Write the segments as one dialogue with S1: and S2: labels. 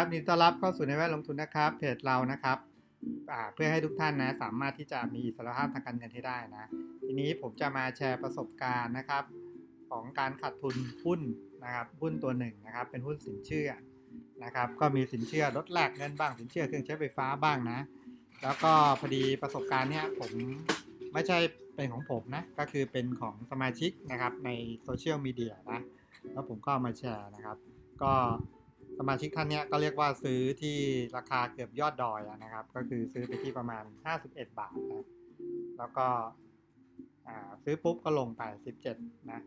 S1: ครับยินดีต้อนรับเข้าสู่ในแวดลงทุนนะครับเพจเรานะครับเพื่อให้ทุกท่านนะสามารถที่จะมีอิสรภาพทางการเงินให้ได้นะ ทีนี้ผมจะมาแชร์ประสบการณ์นะครับ ของการขาดทุนหุ้นนะครับหุ้นตัวหนึ่งนะครับ เป็นหุ้นสินเชื่อนะครับ ก็มีสินเชื่อลดแลกเงินบ้างสินเชื่อเครื่องใช้ไฟฟ้าบ้างนะ แล้วก็พอดีประสบการณ์เนี้ยผมไม่ใช่เป็นของผมนะก็คือเป็นของสมาชิกนะครับในโซเชียลมีเดียนะแล้วผมก็มาแชร์นะครับ ก็ สมาชิกท่านเนี้ยก็เรียกว่าซื้อที่ราคาเกือบยอดดอยนะครับ ก็คือซื้อไปที่ประมาณ 51 บาทนะแล้วก็ซื้อปุ๊บก็ลงไป 17 นะ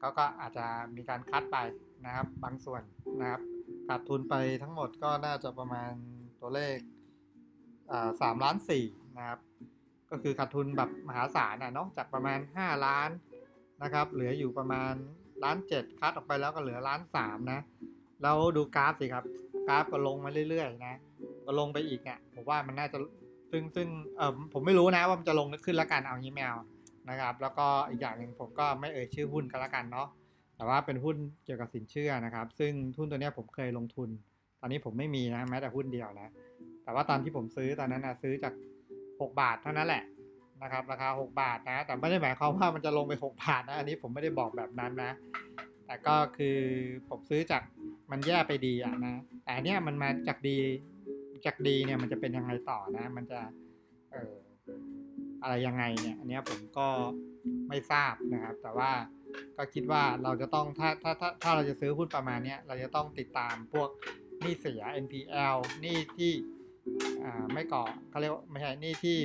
S1: ก็ก็อาจจะมีการคัดไปนะครับ บางส่วนนะครับขาดทุนไปทั้งหมดก็น่าจะประมาณตัวเลขสามล้านสี่นะครับ ก็คือขาดทุนแบบมหาศาลนะเนาะจากประมาณ 5 ล้านนะครับ เหลืออยู่ประมาณล้านเจ็ดคัดออกไปแล้วก็เหลือล้านสามนะ แล้วดูกราฟสิครับ กราฟก็ลงมาเรื่อยๆนะก็ลงไปอีกเนี่ยผมว่ามันน่าจะซึ่งซึ่งเออผมไม่รู้นะว่ามันจะลงขึ้นแล้วกันเอางี้แมวนะครับ แล้วก็อีกอย่างหนึ่งผมก็ไม่เอ่ยชื่อหุ้นกันแล้วกันเนาะแต่ว่าเป็นหุ้นเกี่ยวกับสินเชื่อนะครับ ซึ่งหุ้นตัวเนี้ยผมเคยลงทุน ตอนนี้ผมไม่มีนะแม้แต่หุ้นเดียวนะ แต่ว่าตอนที่ผมซื้อตอนนั้นนะซื้อจาก 6 บาทเท่านั้นแหละนะครับราคา 6 บาทนะ แต่ไม่ได้หมายความว่ามันจะลงไป 6 บาทนะ อันนี้ผมไม่ได้บอกแบบนั้นนะ แต่ก็คือผมซื้อจากมันแย่ไปดีอะนะแต่เนี้ยมันมาจากดีจากดีเนี่ยมันจะเป็นยังไงต่อนะ มันจะเอออะไรยังไงเนี่ย อันเนี้ยผมก็ไม่ทราบนะครับ แต่ว่าก็คิดว่าเราจะต้องถ้าถ้าถ้าถ้าเราจะซื้อหุ้นประมาณเนี้ยเราจะต้องติดตามพวกนี้เสีย NPL นี้ที่อ่าไม่ก่อเขาเรียกว่าไม่ใช่นี่ที่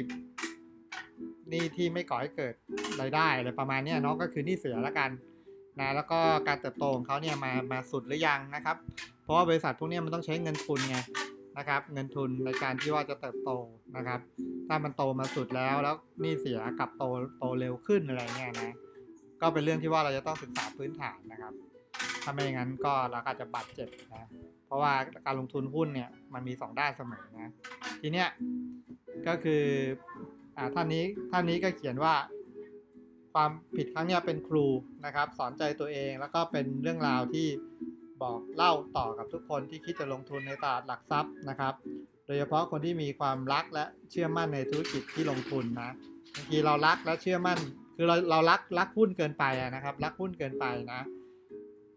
S1: นี่ที่ไม่ก่อให้เกิดรายได้อะไรประมาณเนี้ยเนาะก็คือนี่เสียละกัน นะแล้วก็การเติบโตของเขาเนี่ยมามาสุดหรือยังนะครับ เพราะว่าบริษัทพวกนี้มันต้องใช้เงินทุนไงนะครับ เงินทุนในการที่ว่าจะเติบโตนะครับ ถ้ามันโตมาสุดแล้วแล้วนี่เสียกลับโตโตเร็วขึ้นอะไรเงี้ยนะ ก็เป็นเรื่องที่ว่าเราจะต้องศึกษาพื้นฐานนะครับถ้าไม่อย่างนั้นก็เราก็อาจจะบาดเจ็บนะ เพราะว่าการลงทุนหุ้นเนี่ยมันมี 2 ด้านเสมอนะ ทีเนี้ยก็คืออ่าท่านนี้ท่านนี้ก็เขียนว่า ความผิดครั้งนี้เป็นครูนะครับ สอนใจตัวเองแล้วก็เป็นเรื่องราวที่บอกเล่าต่อกับทุกคนที่คิดจะลงทุนในตลาดหลักทรัพย์นะครับ โดยเฉพาะคนที่มีความรักและเชื่อมั่นในธุรกิจที่ลงทุนนะบางทีเรารักและเชื่อมั่น คือเราเรารักรักหุ้นเกินไปนะครับ รักหุ้นเกินไปนะ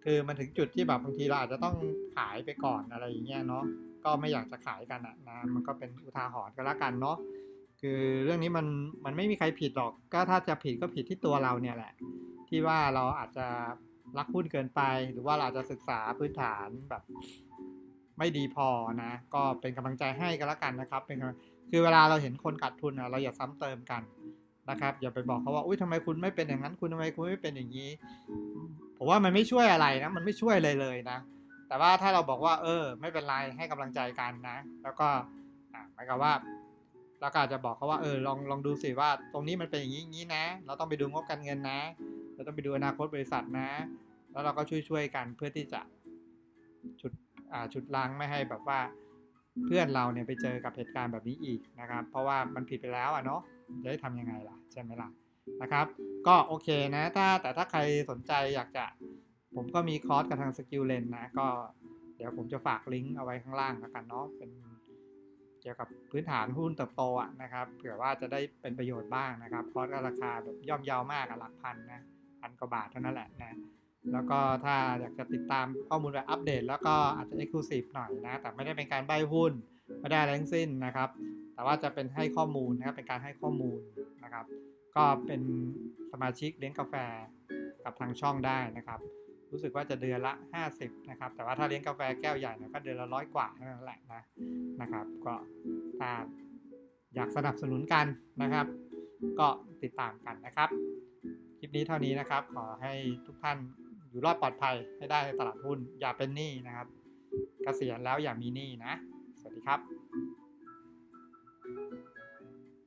S1: คือมันถึงจุดที่แบบบางทีเราอาจจะต้องขายไปก่อนอะไรอย่างเงี้ยเนาะก็ไม่อยากจะขายกันอะนะมันก็เป็นอุทาหรณ์ก็แล้วกันเนาะ คือเรื่องนี้มันมันไม่มีใครผิดหรอก ก็ถ้าจะผิดก็ผิดที่ตัวเราเนี่ยแหละ ที่ว่าเราอาจจะรักหุ้นเกินไป หรือว่าเราจะศึกษาพื้นฐานแบบ ไม่ดีพอนะ ก็เป็นกำลังใจให้กันล้วกันนะครับ เป็นคือเวลาเราเห็นคนขาดทุนอะเราอย่าซ้ำเติมกันนะครับ อย่าไปบอกเขาว่าอุ้ยทำไมคุณไม่เป็นอย่างนั้น คุณทำไมคุณไม่เป็นอย่างนี้ ผมว่ามันไม่ช่วยอะไรนะ มันไม่ช่วยเลยเลยนะ แต่ว่าถ้าเราบอกว่า เออ ไม่เป็นไรให้กำลังใจกันนะ แล้วก็หมายความว่า เราก็อาจจะบอกเขาว่าเออลองลองดูสิว่า ตรงนี้มันเป็นอย่างนี้อย่างนี้นะ เราต้องไปดูงบการเงินนะ เราต้องไปดูอนาคตบริษัทนะ แล้วเราก็ช่วยช่วยๆกันเพื่อที่จะชุดอ่าชุดล้างไม่ให้แบบว่าเพื่อนเราเนี่ยไปเจอกับเหตุการณ์แบบนี้อีกนะครับ เพราะว่ามันผิดไปแล้วอะเนาะจะได้ทำยังไงล่ะใช่ไหมล่ะนะครับ ก็โอเคนะถ้าแต่ถ้าใครสนใจอยากจะผมก็มีคอร์สกับทางสกิลเลนนะก็เดี๋ยวผมจะฝากลิงก์เอาไว้ข้างล่างแล้วกันเนาะเป็นเกี่ยวกับพื้นฐานหุ้นเติบโตอะนะครับเผื่อว่าจะได้เป็นประโยชน์บ้างนะครับคอร์สก็ราคาแบบย่อมเยาวมากหลักพันนะพันกว่าบาทเท่านั้นแหละนะแล้วก็ถ้าอยากจะติดตามข้อมูลแบบอัปเดต แล้วก็อาจจะ Exclusive หน่อยนะ แต่ไม่ได้เป็นการใบหุ้นไม่ได้อะไรทั้งสิ้นนะครับ แต่ว่าจะเป็นให้ข้อมูลนะครับเป็นการให้ข้อมูลนะครับ ก็เป็นสมาชิกเลี้ยงกาแฟกับทางช่องได้นะครับ รู้สึกว่าจะเดือนละ 50นะครับแต่ว่าถ้าเลี้ยงกาแฟแก้วใหญ่เนี่ยก็เดือนละร้อยกว่าเท่านั้นแหละนะนะครับ ก็ถ้าอยากสนับสนุนกันนะครับ ก็ติดตามกันนะครับ คลิปนี้เท่านี้นะครับ ขอให้ทุกท่านอยู่รอดปลอดภัยให้ได้ในตลาดหุ้นอย่าเป็นหนี้นะครับเกษียณแล้วอย่ามีหนี้นะ สวัสดีครับ